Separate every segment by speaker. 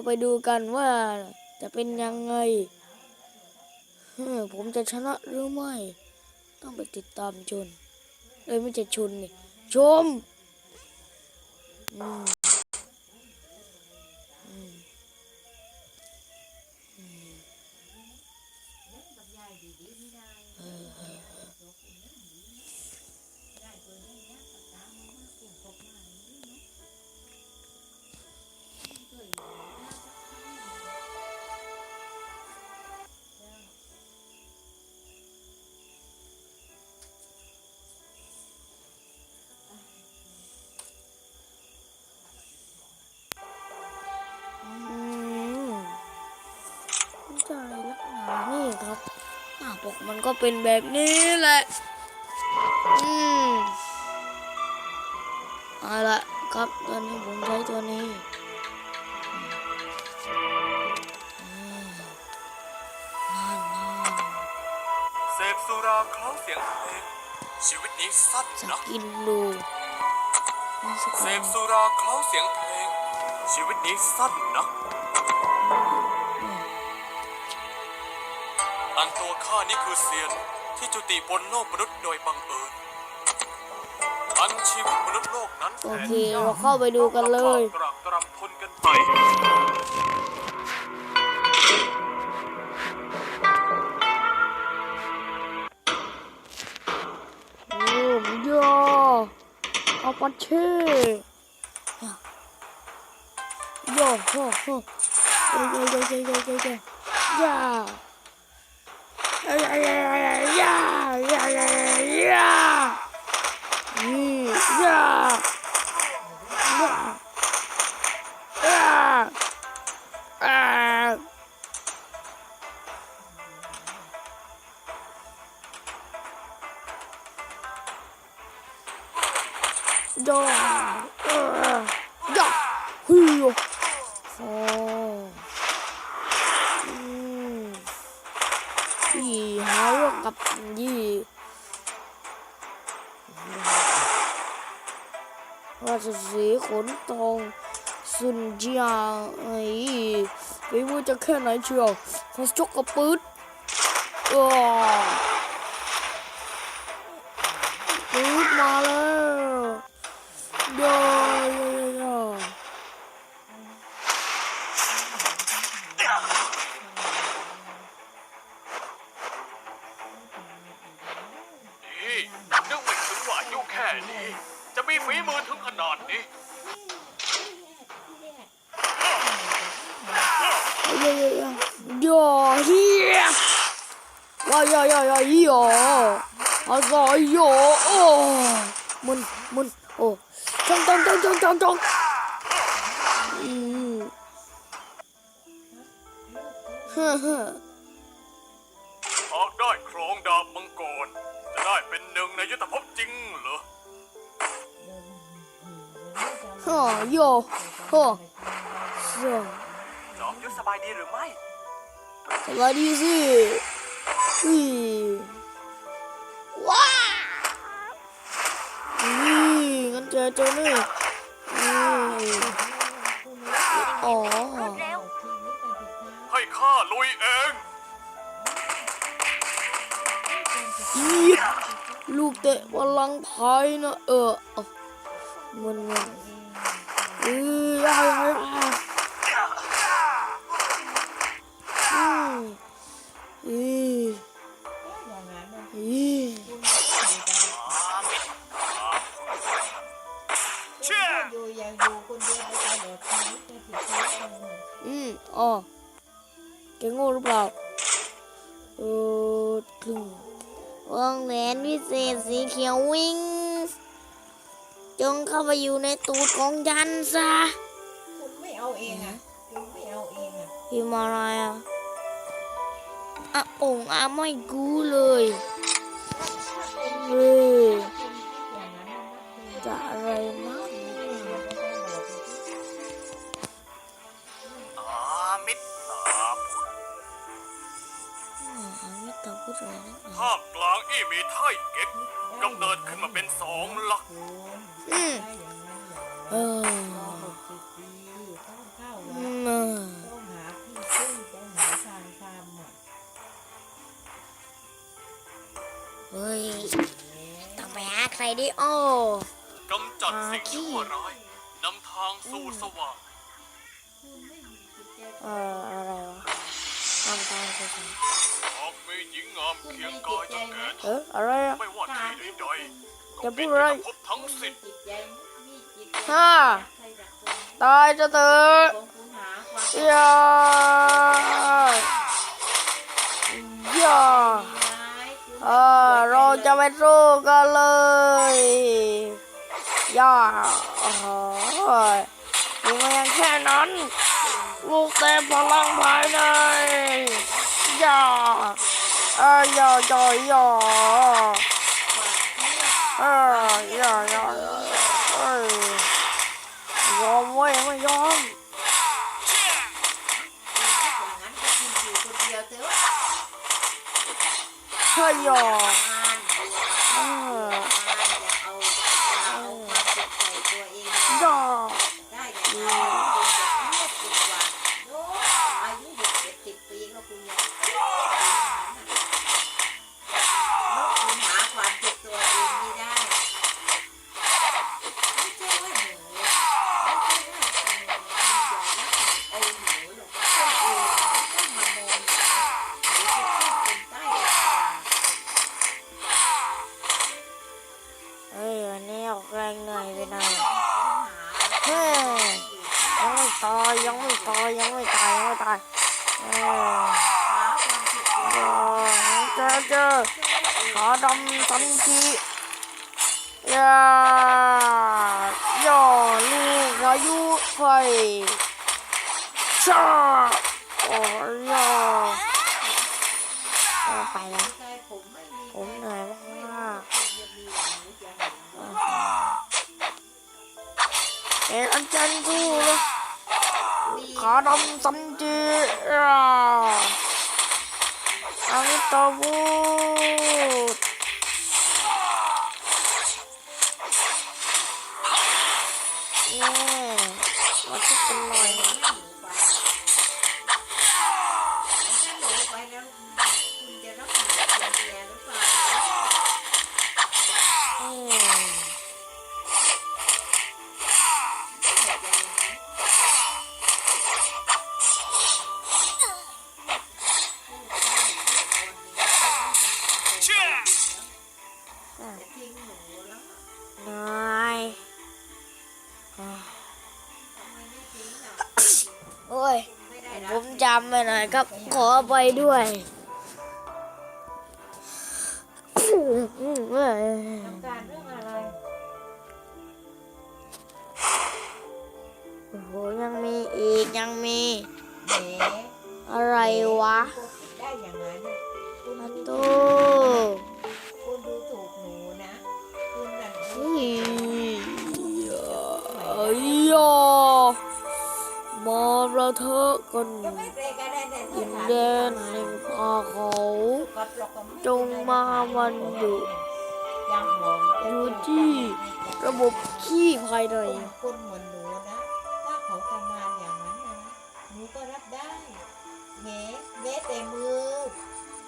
Speaker 1: เราไปดูกันว่าจะเป็นยังไง ผมจะชนะหรือไม่ ต้องไปติดตามชน เลยไม่จะชนนี่ ชม ใช่ลักหนานี่ครับหน้าปกมันก็เป็นแบบนี้แหละ อืมเอาละครับตอนนี้ผมใช้ตัวนี้อืมนั่นนั่น
Speaker 2: เสพสุราเคล้าเสียงเพลงชีวิตนี้สั้นนะ
Speaker 1: กินดู
Speaker 2: เส
Speaker 1: กิน
Speaker 2: พสุราเคล้าเสียงเพลงชีวิตนี้สั้นนะ ข้านี่คือเซียนที่จุติบนโลกมนุษย์โดยบังเอิญอันชีวิตมนุษย์โลกนั้น
Speaker 1: โอเคเราเข้าไปดูกันเลย
Speaker 2: ตรากตรำทนกันไป
Speaker 1: โอ้ยอาปัชเช่โย่โฮ่โฮ่โย่โย่โย่โย่โย่โย่ โย่ย่าย่าย่าย่าย่าย่าย่าย่านี่ย่าย่าย่าอ่า ย่าเอ่อย่าฮิวโอ้อืมยี่หาว่ากับ ยี่ราชสีห์ขนตองสุนเจียไอ้ฝีมือจะแค่ไหนเชียวฟัสจกกระปืดอ้าปืดมาแล้วย่าย่ ค่
Speaker 2: นี้ จะมีฝีมือถึงขนาดนี้โยโยโยเฮียวา
Speaker 1: ยยยยยอาซอยโยโอ้มันมันโอ้จงจงจงจงจงจงฮ่าฮ่า
Speaker 2: ออกได้ครองดาบมังกรจะได้เป็นหนึ่งในยุทธภพจริงเหรอ
Speaker 1: ฮ่าโยฮ่าฮ่า
Speaker 2: จอมยุทธสบายดีหรือไม่
Speaker 1: สวัสดีสิอืมว้านี่งั้นเจอเจอนี่อืมอ๋อ
Speaker 2: ให้ข้าลุยเอง
Speaker 1: อีลูกเตะพลังพายนะเออเอามันมัน ออยายายาอืออื
Speaker 2: อ
Speaker 3: อยู่อย่างอยู่คนเดียวไปตลอดชีวิตจะผิดชีวิตเอง
Speaker 1: อืมอ๋อแกโง่หรือเปล่าเออถึงวงแหวนวิเศษสีเขียววิ่ง จงเข้าไปอยู่ในตูดของยันซะ
Speaker 3: คุณไม่เอาเองอะคุณไม่เอาเองอะ
Speaker 1: พิมพ์อะไรอะอะองอาไม่กูเลยเฮ้ย
Speaker 3: อย่างนั้นนะคือ
Speaker 1: จะอะไรมาก
Speaker 2: อามิตรอาพุทธ
Speaker 1: อามิตาพูดอะไรนะ
Speaker 2: ภาคกลางอีมีไทยเก๊ก กำเนิดขึ้นมาเป็นสองหลัก
Speaker 1: อืม
Speaker 3: เออ
Speaker 1: เออ
Speaker 3: เฮ้
Speaker 1: ย ต้องไปหาใครดิโอ
Speaker 2: กำจัดสิ่งชั่วร้ายนำทางสู่สว่าง
Speaker 1: เอออะไรวะนำทางสู่ส
Speaker 2: ว่าง มีหญิงงามเคียงกายจะแก่
Speaker 1: เอออะไรอะ
Speaker 2: ไม่ว่าที่ใดๆ
Speaker 1: อย่าพูดอะไร
Speaker 2: พบทั้งสิ้น
Speaker 3: จิตใจมีจิตใจ
Speaker 1: ฮ่า
Speaker 3: ใครสักคน
Speaker 1: ตายจะเถอะ
Speaker 3: ของคุณหาความ
Speaker 1: อย่าอย่า
Speaker 3: ร้ายคุณ
Speaker 1: เออเราจะไปสู้กันเลยอย่าโอ้โหยังไม่ยังแค่นั้น ลูกเต็มพลังภายในอย่า เอออย่าอย่าอย่าเอออย่าอย่าอย่าเอ้ยยอมเว้ยไม่ยอม
Speaker 3: อย่างนั้นก็กินอยู่คนเดียวเถอะ
Speaker 1: เฮ้ยยอ
Speaker 3: เจอเจอขา
Speaker 1: ดำทันทีอย่าย่อลูกอายุไฟชาโอ้ยอไปแล้ว
Speaker 3: ผม
Speaker 1: เหนื่อยมาก
Speaker 3: เอ็
Speaker 1: นอันจันทูเลยขาดำสันจีอ่า อ โอ้ย ผมจำไปหน่อยครับ ขอไปด้วยโอ้ย
Speaker 3: ทำการเรื่องอะไร
Speaker 1: โอ้โหยังมีอีกยังมีอะไรวะ เทะกัน
Speaker 3: เดิ
Speaker 1: นแดนแห่งป่าเขาจงมาวันอยู่
Speaker 3: อ
Speaker 1: ยู่ที่ระบบขี้ภายใน
Speaker 3: คนเหมือนหนูนะ ถ้าเขาทำงานอย่างนั้นนะหนูก็รับได้แหมแม้แต่มือ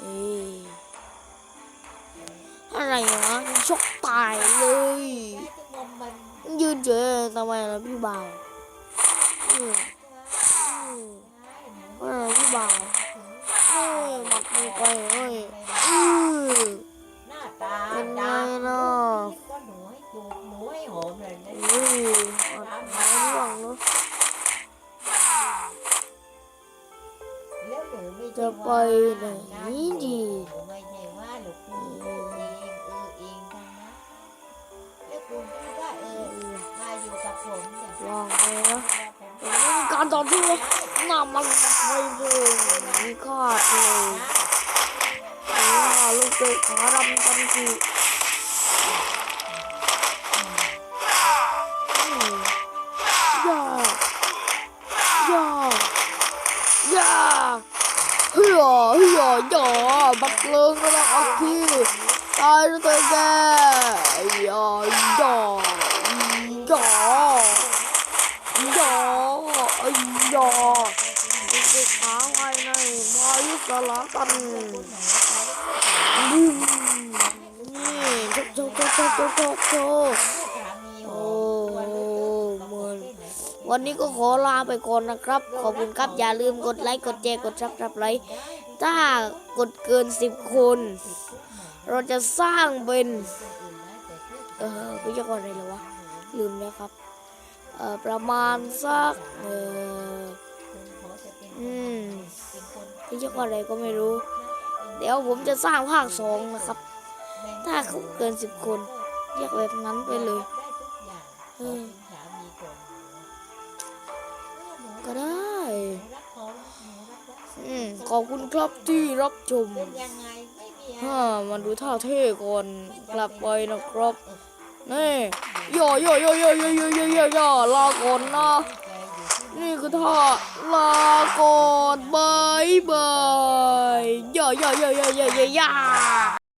Speaker 1: เอ้ยอะไรวะชกตายเลยยืนเฉยทำไมล่ะพี่บ่าวอืมอืม
Speaker 3: ได้หนู
Speaker 1: ว่าไงพี่ บ่าวเอ้ยหมัดมือไปเอ้ยอือ
Speaker 3: หน้าตา
Speaker 1: เป็นไงเนาะ
Speaker 3: ก็หนูให้จูบหนูให้หอมเลยนะ
Speaker 1: อุ้ยอัดมาร่วงเนาะ
Speaker 3: แล้วหนูไม่
Speaker 1: จะไปไหนดี
Speaker 3: หนูไม่ใช่ว่าหนูคุณเองเออเองทั้งนั้นแล้วคุณคิดว่าเออมาอยู่กับผมเนี่ย
Speaker 1: ลองเลยนะเป็นการต่อสู้ มันไม่เลยมีคาดเลยนี่ว่าลูกเตะขาดำทันทีย่าย่าย่าเฮียเฮียย่าบักเลิงก็แล้วอักทีตายแล้วเธอแกย่าย่าย่ายอไอ้ ในมายุสละกันบูมโชคโชค
Speaker 3: สามี
Speaker 1: โอ้
Speaker 3: วัน
Speaker 1: โห
Speaker 3: เหมือน
Speaker 1: วันนี้ก็ขอลาไปก่อนนะครับ ขอบคุณครับ อย่าลืมกดไลค์ กดแชร์ กดซับสไครต์ถ้ากดเกินสิบคน เราจะสร้างเป็น เออวิทยากรอะไรเหรอวะ ลืมแล้วครับ เออประมาณสัก เออ อืมวิทยากรอะไรก็ไม่รู้ เดี๋ยวผมจะสร้างภาคสองนะครับ ถ้าเขาเกินสิบคนเรียกแบบนั้นไปเลยเออก็ได้ อืมขอบคุณครับที่รับชม
Speaker 3: เป็นยังไงไม่มีอะไร
Speaker 1: ฮ่ามันดูท่าเท่ก่อนกลับไปนะครับนี่ย่อย่อย่อย่อย่อย่อย่อย่อย่อลาก่อนนะ นี่คือท่า ลาก่อนบายบายย่อย่อย่อย่อย่อย่อย่อย่